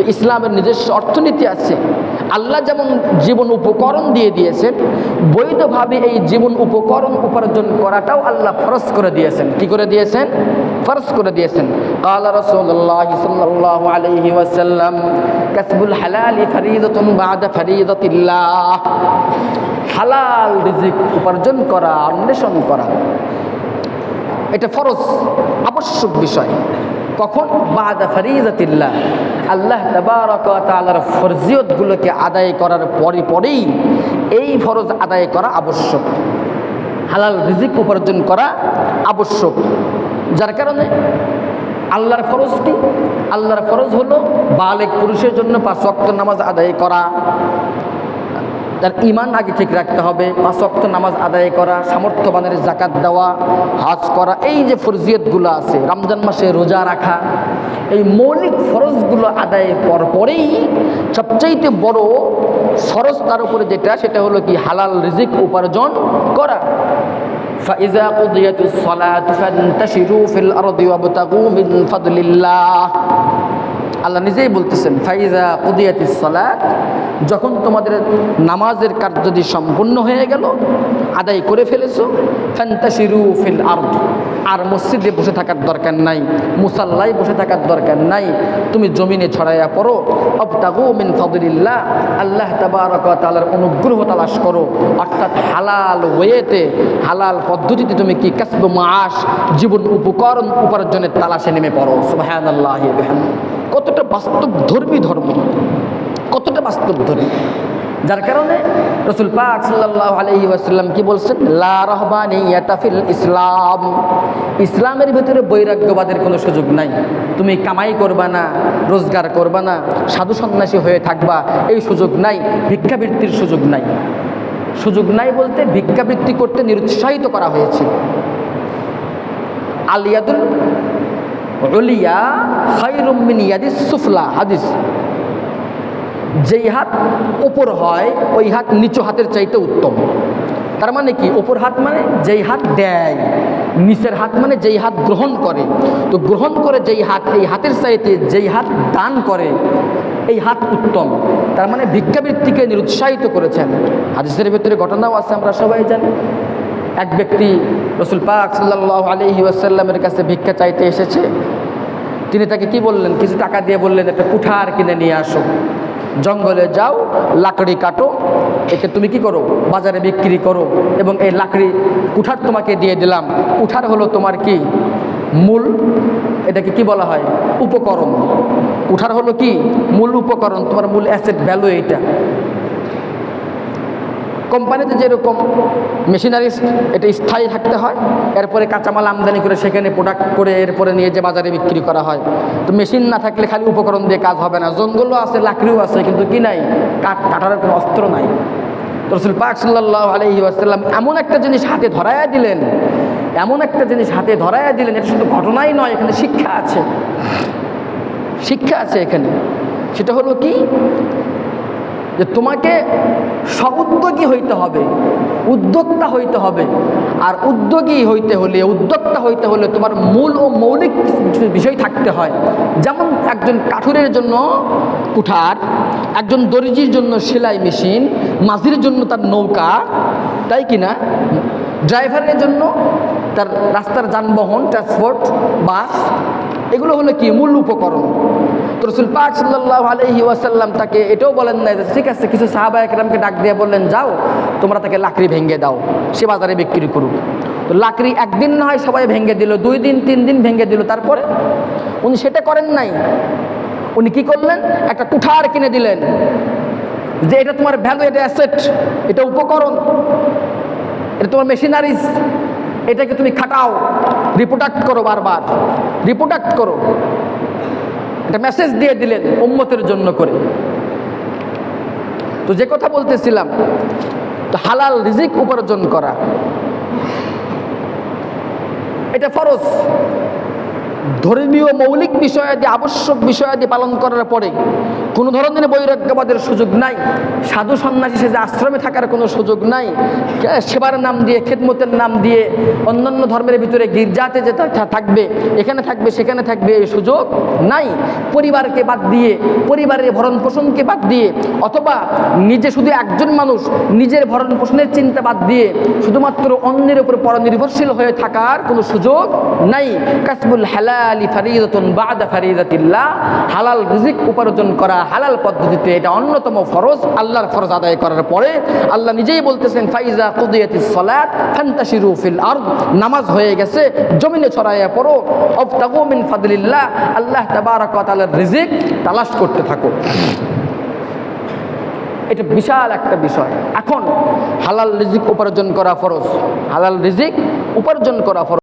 তো ইসলামের নিজস্ব অর্থনীতি আছে, আল্লাহ যেমন জীবন উপকরণ দিয়ে দিয়েছেন, বৈধভাবে এই জীবন উপকরণ উপার্জন করাটাও আল্লাহ ফরজ করে দিয়েছেন। কি করে দিয়েছেন? ফরজ করে দিয়েছেন। কালা রসুল্লাহ সাল্লাহ আলহি ওয়াসাল্লাম, কাসবুল হালালি ফরিদতুন বাদা ফরিদতিল্লাহ। হালাল রিজিক উপার্জন করা, অন্বেষণ করা, এটা ফরজ, আবশ্যক বিষয়। কখন? বাদা ফরিজাতিল্লাহ আল্লাহ তাআলার ফরজিয়তগুলোকে আদায় করার পরে পরেই এই ফরজ আদায় করা আবশ্যক। হালাল রিজিক উপার্জন করা আবশ্যক। যার কারণে আল্লাহর ফরজ কি? আল্লাহর ফরজ হলো বালেক পুরুষের জন্য পাঁচ ওয়াক্ত নামাজ আদায় করা। তার ইমান আগে ঠিক রাখতে হবে পাঁচ ওয়াক্ত নামাজ আদায় করা সামর্থ্যবানের জাকাত দেওয়া হজ করা এই যে ফরজিয়তগুলো আছে রমজান মাসে রোজা রাখা এই মৌলিক ফরজগুলো আদায় পর পরেই সবচাইতে বড় ফরজ তার উপরে যেটা সেটা হলো কি হালাল রিজিক উপার্জন করা فإذا قضيت الصلاة فانتشروا في الأرض وابتغوا من فضل الله আল্লাহ নিজেই বলতেছেন, ফাইজা কুদিয়াতিস সালাত যখন তোমাদের নামাজের কাজ যদি সম্পূর্ণ হয়ে গেল, আদায় করে ফেলেছো ফ্যান্তাসিরু ফিল আর্দ, আর মসজিদে বসে থাকার দরকার নাই, মুসাল্লায় বসে থাকার দরকার নাই, তুমি জমিনে ছড়াইয়া পড়ো, অবতাগু মিন ফদলিল্লাহ, আল্লাহ তাবারক ওয়া তাআলার অনুগ্রহ তালাশ করো, অর্থাৎ হালাল ওয়েতে, হালাল পদ্ধতিতে তুমি কি কাসব মাস জীবন উপকরণ উপার্জনের তালাশে নেমে পড়ো। সুবহানাল্লাহি আল্লাহ কতটা বাস্তব ধর্মী? ধর্ম কতটা বাস্তব ধর্মী যার কারণে রসুল পাক সাল্লাহ আলহি ওয়াসাল্লাম কি বলছেন? লা ফিল ইসলাম। ইসলামের ভিতরে বৈরাগ্যবাদের কোনো সুযোগ নাই। তুমি কামাই করবা না, রোজগার করবা না, সাধু সন্ন্যাসী হয়ে থাকবা, এই সুযোগ নাই, ভিক্ষাবৃত্তির সুযোগ নাই। সুযোগ নাই বলতে ভিক্ষাবৃত্তি করতে নিরুৎসাহিত করা হয়েছে। আলিয়াদুল উলিয়া খায়রুম মিন ইয়াদিস সুফলা, হাদিস। যেই হাত ওপর হয়, ওই হাত নিচু হাতের চাইতে উত্তম। তার মানে কি? ওপর হাত মানে যেই হাত দেয়। নিচের হাত মানে যেই হাত গ্রহণ করে। তো গ্রহণ করে যেই হাত, এই হাতের চাইতে যেই হাত দান করে, এই হাত উত্তম। তার মানে ভিক্ষাবৃত্তিকে নিরুৎসাহিত করেছেন। হাদিসের ভিতরে ঘটনাও আছে, আমরা সবাই জানি। এক ব্যক্তি রসুল পাক সাল্লাহ আলহি আসাল্লামের কাছে ভিক্ষা চাইতে এসেছে। তিনি তাকে কি বললেন? কিছু টাকা দিয়ে বললেন, একটা কুঠার কিনে নিয়ে আসো। জঙ্গলে যাও, লাকড়ি কাটো। একে তুমি কি করো? বাজারে বিক্রি করো। এবং এই লাকড়ি কুঠার তোমাকে দিয়ে দিলাম। কুঠার হলো তোমার কি? মূল, এটাকে কি বলা হয়? উপকরণ। কুঠার হলো কি? মূল উপকরণ। তোমার মূল অ্যাসেট ভ্যালু এইটা। কোম্পানিতে যেরকম মেশিনারিজ, এটা স্থায়ী থাকতে হয়। এরপরে কাঁচামাল আমদানি করে সেখানে প্রোডাক্ট করে এরপরে নিয়ে যে বাজারে বিক্রি করা হয়। তো মেশিন না থাকলে খালি উপকরণ দিয়ে কাজ হবে না। জঙ্গলও আছে, লাকড়িও আছে, কিন্তু কি নাই? কাঠ কাটার কোনো অস্ত্র নাই। রসুল পাক সাল্লাহ আলহি আসাল্লাম এমন একটা জিনিস হাতে ধরাইয়া দিলেন। এমন একটা জিনিস হাতে ধরাইয়া দিলেন, এটা শুধু ঘটনাই নয়, এখানে শিক্ষা আছে। শিক্ষা আছে এখানে। সেটা হলো কি? যে তোমাকে সউদ্যোগী হইতে হবে, উদ্যোক্তা হইতে হবে। আর উদ্যোগী হইতে হলে, উদ্যোক্তা হইতে হলে তোমার মূল ও মৌলিক বিষয় থাকতে হয়। যেমন একজন কাঠুরের জন্য কুঠার, একজন দর্জির জন্য সেলাই মেশিন, মাঝির জন্য তার নৌকা, তাই কি না? ড্রাইভারের জন্য তার রাস্তার যানবাহন, ট্রান্সপোর্ট, বাস, এগুলো হলো কি? মূল উপকরণ। রসুল পাক সাল্লাহ আলহি ওয়াসাল্লাম তাকে এটাও বলেন না যে, ঠিক আছে, কিছু সাহাবা একরামকে ডাক দিয়ে বললেন, যাও, তোমরা তাকে লাকড়ি ভেঙে দাও, সে বাজারে বিক্রি করুক। তো লাকড়ি একদিন না হয় সবাই ভেঙে দিল, দুই দিন, তিন দিন ভেঙে দিল। তারপরে উনি সেটা করেন নাই। উনি কি করলেন? একটা কুঠার কিনে দিলেন। যে, এটা তোমার ভ্যালু এটা অ্যাসেট এটা উপকরণ, এটা তোমার মেশিনারিজ এটাকে তুমি খাটাও রিপ্রোডাক্ট করো বারবার রিপ্রোডাক্ট করো। একটা মেসেজ দিয়ে দিলেন উম্মতের জন্য করে। তো যে কথা বলতেছিলাম হালাল রিজিক উপার্জন করা। এটা ফরজ। ধর্মীয় মৌলিক বিষয়াদি, আবশ্যক বিষয়াদি পালন করার পরে কোনো ধরনের বৈরাগ্যবাদের সুযোগ নাই। সাধু সন্ন্যাসী সে যে আশ্রমে থাকার কোনো সুযোগ নাই। সেবার নাম দিয়ে, খেদমতের নাম দিয়ে অন্যান্য ধর্মের ভিতরে গির্জাতে যে থাকবে, এখানে থাকবে, সেখানে থাকবে, এই সুযোগ নাই। পরিবারকে বাদ দিয়ে, পরিবারের ভরণ পোষণকে বাদ দিয়ে, অথবা নিজে শুধু একজন মানুষ নিজের ভরণ পোষণের চিন্তা বাদ দিয়ে শুধুমাত্র অন্যের উপর পরনির্ভরশীল হয়ে থাকার কোনো সুযোগ নাই। কাসবুল হালালি ফারিদাতুন বাদা ফারিদাতিল্লাহ, হালাল রিজিক উপার্জন করা হালাল পদ্ধতিতে এটা অন্যতম ফরজ, আল্লাহর ফরজ আদায় করার পরে আল্লাহ নিজেই বলতেছেন, ফাইজা কুদিয়াতিস সালাত ফান্তাশিরু ফিল আরদ। নামাজ হয়ে গেছে, জমিনে ছড়াইয়া পড়ো। অবতাগু মিন ফাদলিল্লাহ, আল্লাহ তাবারাক ওয়া তাআলার রিজিক তালাশ করতে থাকো। এটা বিশাল একটা বিষয়। এখন হালাল রিজিক উপার্জন করা ফরজ, হালাল রিজিক উপার্জন করা ফরজ।